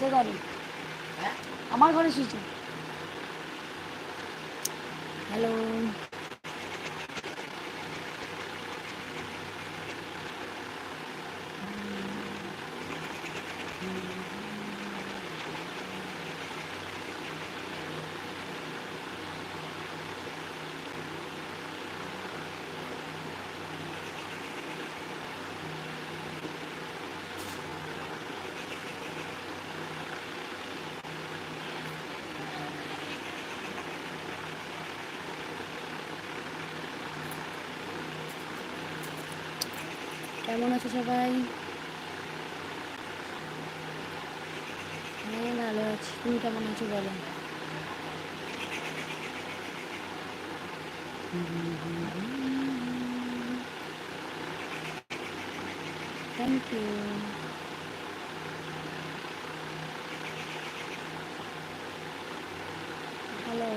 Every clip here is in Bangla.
সে ঘরে আমার ঘরে শুয়েছে হ্যালো? কেমন আছো সবাই? হ্যাঁ ভালো আছি। তুমি কেমন আছো বলো? থ্যাংক ইউ হ্যালো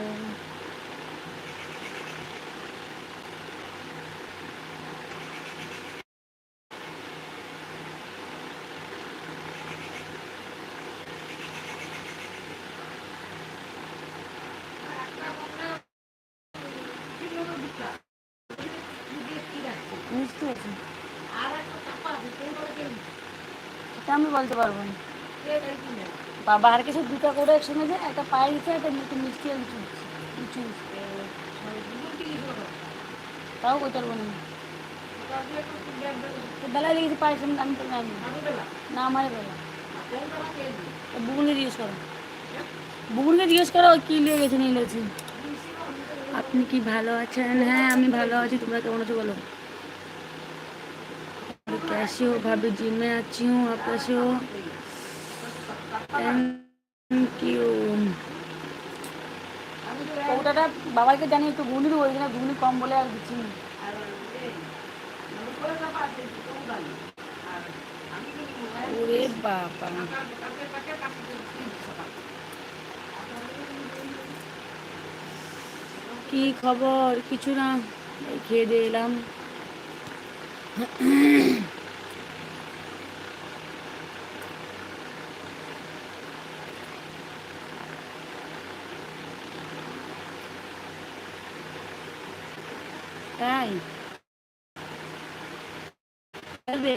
মিষ্টি আছে এটা আমি বলতে পারব না। বাবা আর কিছু দুটো করে একসঙ্গে যে একটা পায়ে দিচ্ছে একটা একটু মিষ্টি আর কিছু কিছু তাও করতে পারব না। তো বেলায় লেগেছে পায়ের সামনে, আমি তো জানি না। আমার বেলা। বুগুনকে জিজ্ঞেস করো। বুগুনকে জিজ্ঞেস করো কী নিয়ে গেছে নিয়ে গেছে আপনি কি ভালো আছেন? হ্যাঁ আমি ভালো আছি। তোমরা কেমন আছো বলো? कैसे हो भाभी जी मैं अच्छी हूँ आप कैसे हो থ্যাংক ইউ ওটাটা বাবাকে জানি একটু ঘুগনি দেবো ওইখানে ঘুগনি কম বলে আর দিচ্ছি না ওরে বাবা কি খবর কিছু না এই খেয়ে দিয়ে এলাম তাই? ধরবে?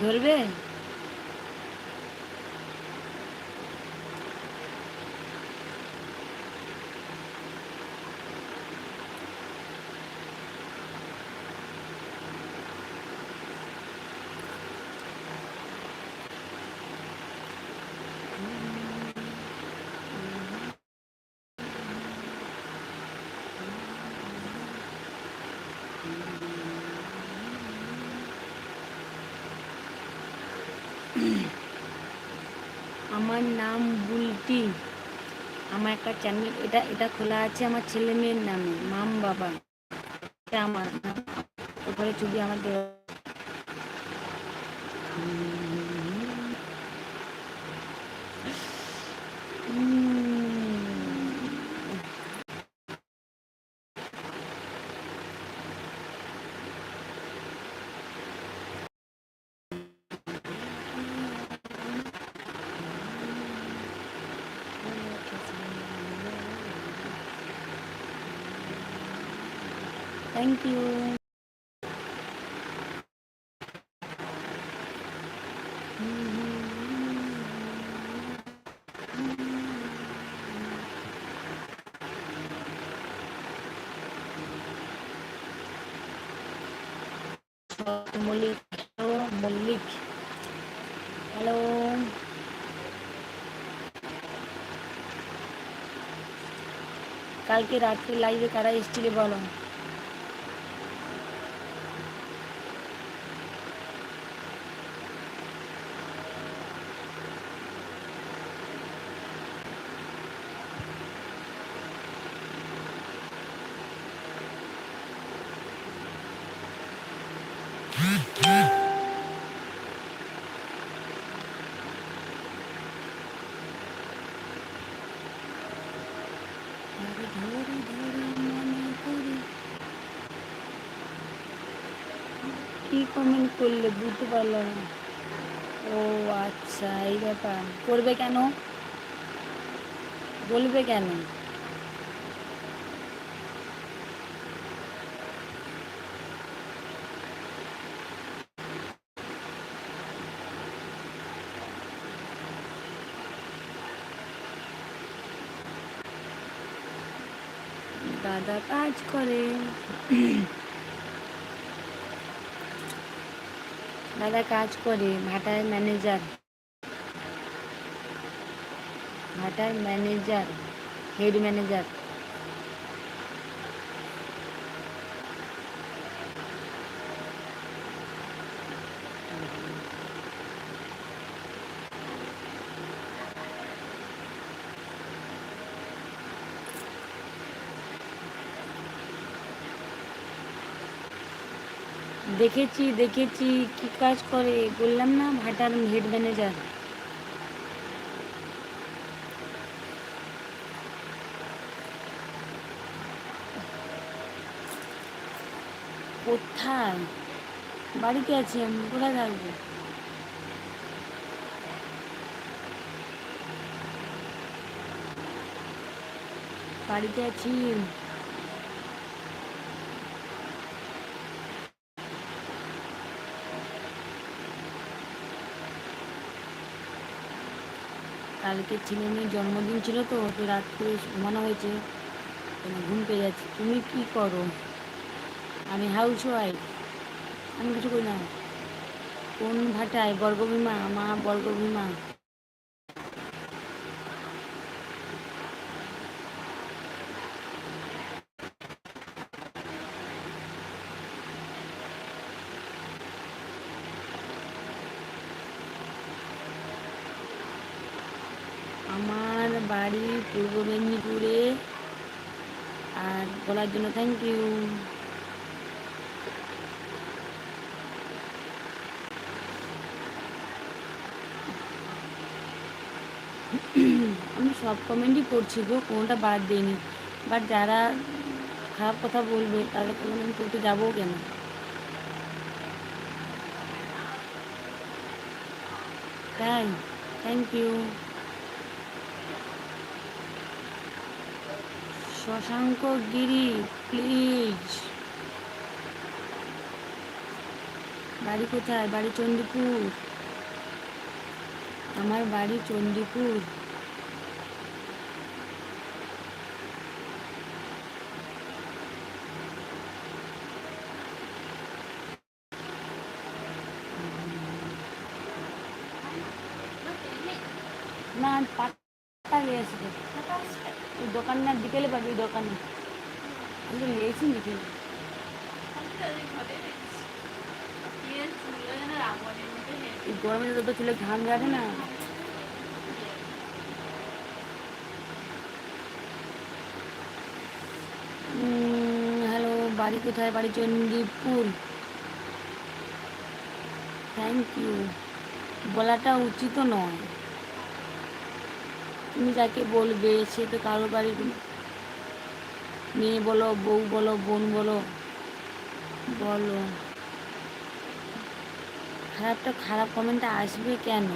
ধরবে? আমার নাম বুলটি। আমার একটা চ্যানেল এটা এটা খোলা আছে আমার ছেলে মেয়ের নামে, মাম বাবা। এটা আমার নাম। ওপরে ছবি আমার দেওয়া। Thank you Mallick. Hello. Mallick hello কালকে রাত্রে লাইভে কারা এসছিলে বলো কি কমেন্ট করলে বুঝতে পারলাম। না ও আচ্ছা এই ব্যাপার। করবে কেন? বলবে কেন? দাদা কাজ করে। দাদা কাজ করে ভাটার ম্যানেজার। ভাটার ম্যানেজার হেড ম্যানেজার। দেখেছি দেখেছি, কি কাজ করে? বললাম না, ভাটার হেড ম্যানেজার। কোথায়? বাড়িতে আছি আমি, কোথায় থাকব? বাড়িতে আছি। কালকে ছেলে মেয়ের জন্মদিন ছিল তো তো রাত্রে ঘুমানো হয়েছে। ঘুম পেয়ে যাচ্ছি। তুমি কি করো? আমি হাউস ওয়াইফ আমি কিছু করি না। কোন ভাটায় বর্গভীমা? মা বর্গভীমা আমার বাড়ি পূর্ব মেদিনীপুরে আর বলার জন্য থ্যাংক ইউ আমি সব কমেন্টই করছি গো, কোনোটা বাদ দিইনি। বাট যারা খারাপ কথা বলবে তাদের কমেন্ট আমি করতে যাব কেন? তাই thank you Shashanka Giri please. বাড়ি কোথায়? বাড়ি চণ্ডীপুর আমার বাড়ি চণ্ডীপুর না নিয়ে আসবে ওই দোকান না বিকেলে পাবি ওই দোকানে। আমি তো নিয়েছি বিকেলে এই গরমে তো চুলে ঘাম যাবে না। হ্যালো, বাড়ি কোথায়? বাড়ি চণ্ডীপুর থ্যাংক ইউ বলাটা উচিত নয়। তুমি যাকে বলবে, সে তো কারও বাড়ির মেয়ে বলো, বউ বলো, বোন বলো বলো। খারাপটা খারাপ কমেন্টটা আসবে কেন?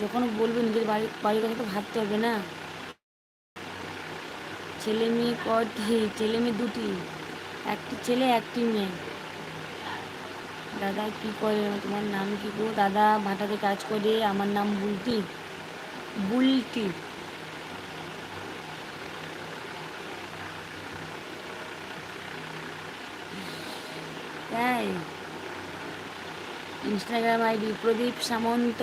যখন বলবে, নিজের বাড়ি, বাড়ির কথা তো ভাবতে হবে না। ছেলে মেয়ে কটি ছেলে মেয়ে দুটি। একটি ছেলে, একটি মেয়ে। দাদা কি করে? তোমার নাম কি গো? দাদা ভাটাতে কাজ করে, আমার নাম বুলটি। বুলটি। তাই ইনস্টাগ্রাম আইডি প্রদীপ সামন্ত।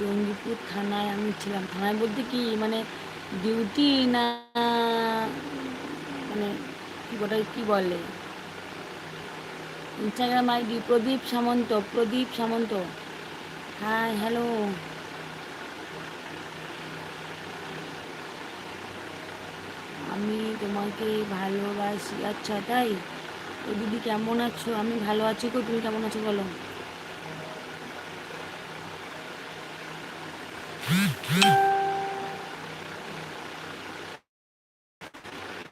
জঙ্গিপুর থানায় আমি ছিলাম। থানায় বলতে কি মানে ডিউটি না মানে ওটা কি বলে? Instagram ID Pradip Samanta Pradip Samanta. Hi hello আমি তোমাকে ভালোবাসি। আচ্ছা তাই? তো দিদি, কেমন আছো? আমি ভালো আছি গো তুমি কেমন আছো বলো?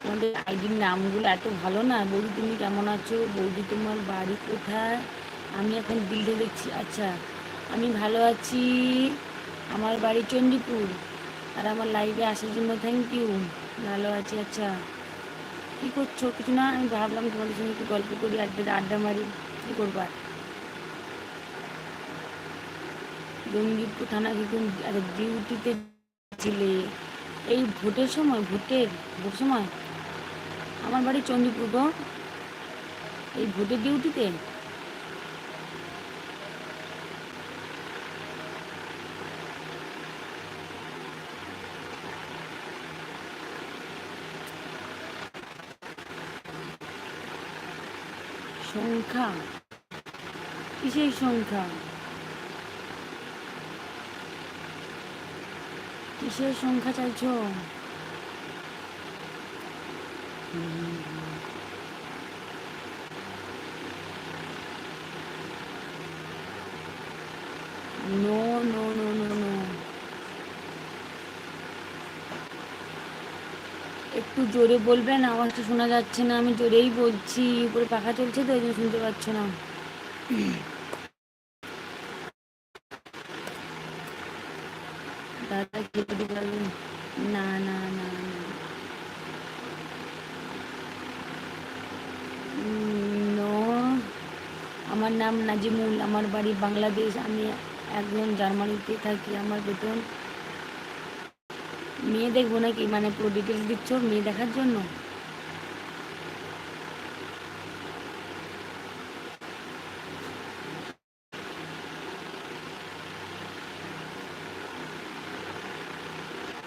তোমাদের আইডির নামগুলো এত ভালো না? বৌদি, তুমি কেমন আছো? বৌদি, তোমার বাড়ি কোথায়? আমি এখন দিল্লি দেখছি। আচ্ছা আমি ভালো আছি। আমার বাড়ি চণ্ডীপুর আর আমার লাইভে আসার জন্য থ্যাংক ইউ ভালো আছি আচ্ছা। কী করছ? কিছু না, আমি ভাবলাম তোমাদের সঙ্গে একটু গল্প করি, আড্ডা আড্ডা মারি। কী করবার জঙ্গিপুর থানা কিন্তু ডিউটিতে ছিলে। এই ভোটের সময়, ভোটের, ভোট সময়? আমার বাড়ি চণ্ডীপুর এই ভোটের ডিউটিতে সংখ্যা কিসের সংখ্যা কিসের সংখ্যা চাইছো নো নো নো জোরে বলবেন আওয়াজটা শোনা যাচ্ছে না, আমি জোরেই বলছি, উপরে পাখা চলছে তো জন্য শুনতে পাচ্ছ না। দাদা কেটে পারবেন? না না না। আমার নাম নাজিমুল, আমার বাড়ি বাংলাদেশ, আমি একজন জার্মানিতে থাকি, আমার বেতন মেয়ে দেখব নাকি? মানে পুরো ডিটেলস দিচ্ছ মেয়ে দেখার জন্য?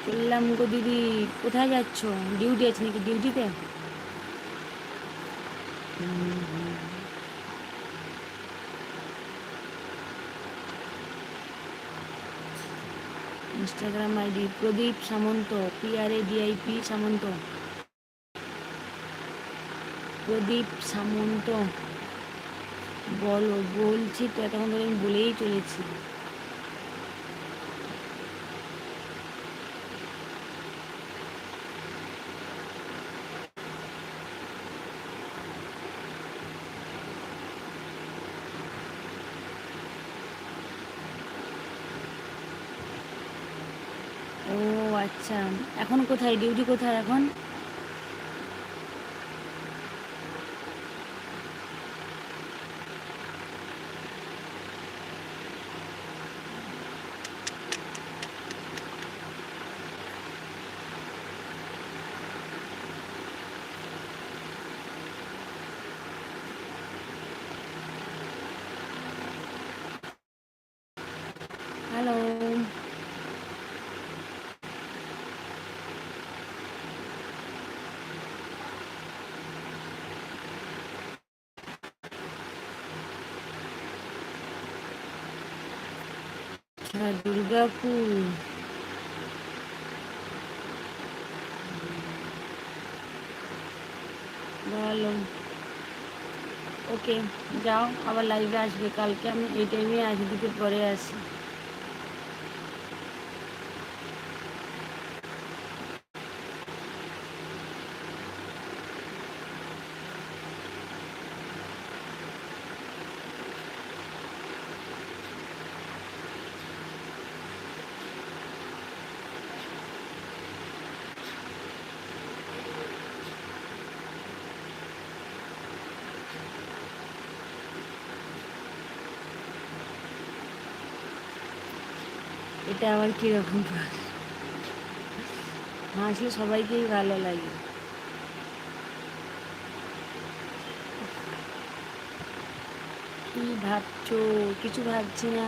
বললাম গো দিদি, কোথায় যাচ্ছ? ডিউটি আছে নাকি ডিউটিতে Instagram ID Pradip Samanta PRA DIP Samanta. Pradip Samanta. বলো, বলছি তো, এতক্ষণ ধরে আমি বলেই চলেছি ও আচ্ছা এখন কোথায়? ডিউটি কোথায় এখন হ্যালো আচ্ছা দুর্গাপুর। ভালো ওকে যাও, আবার লাইভে আসবে। কালকে আমি এই টাইমে আসি দিকে পরে আসি। এটা আবার কীরকম হাসলে সবাইকেই ভালো লাগে। কি ভাবছ? কিছু ভাবছি না।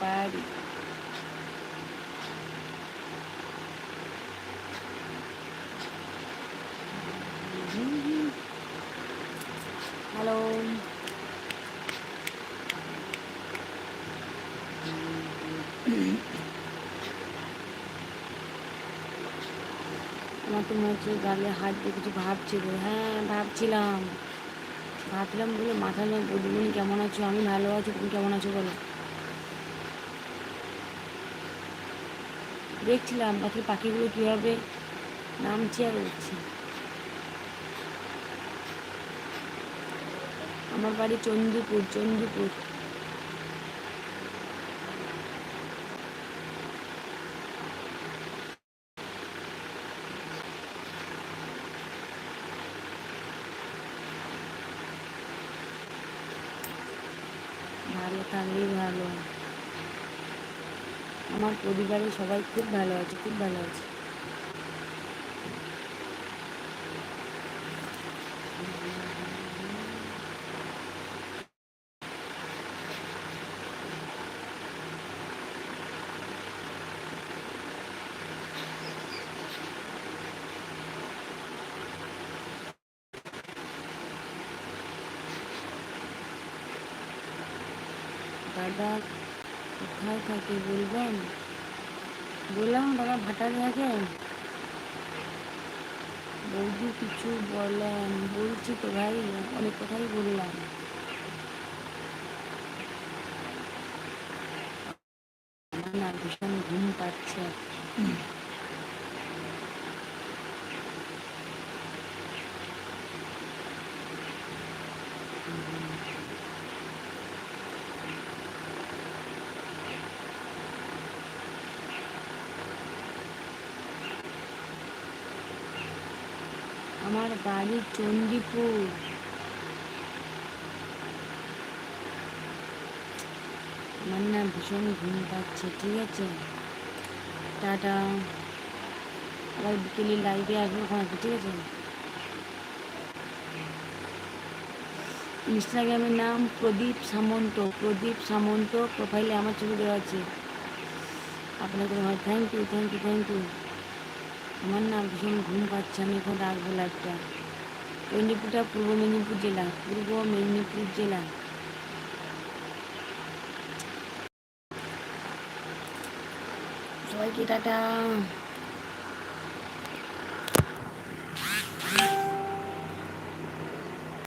পারি। তোমার চোখ গালে হাত দিয়ে কিছু ভাবছিল হ্যাঁ ভাবছিলাম। ভাবলাম বলে মাথা নিয়ে বুদবুন কেমন আছো? আমি ভালো আছো, তুমি কেমন আছো বলো? দেখছিলাম বাকি পাখিগুলো কীভাবে নামছি আর উঠছি আমার বাড়ি চন্দ্রপুর চন্দ্রপুর। ভালো। আমার পরিবারের সবাই খুব ভালো আছে খুব ভালো আছে। দাদা কোথায় থাকে বলবেন? বললাম, দাদা ভাটার থাকে বৌদি কিছু বলেন। বলছি তো ভাই, অনেক কথাই বললাম। ভীষণ ঘুম পাচ্ছে আমার বাড়ি চণ্ডীপুর আমার না ভীষণ ঘুম পাচ্ছে, ঠিক আছে? টাটা। আবার বিকেলে লাইভে আসব ওখানে ঠিক আছে? ইনস্টাগ্রামের নাম প্রদীপ সামন্ত। প্রদীপ সামন্ত প্রোফাইলে আমার ছবি দেওয়া আছে। আপনাকে হয় thank you thank you thank you আমার না ভীষণ ঘুম পাচ্ছে আমি এখন রাখব লাইভটা মেদিনীপুরটা পূর্ব মেদিনীপুর জেলা, পূর্ব মেদিনীপুর জেলা। সবাইকে টাটা।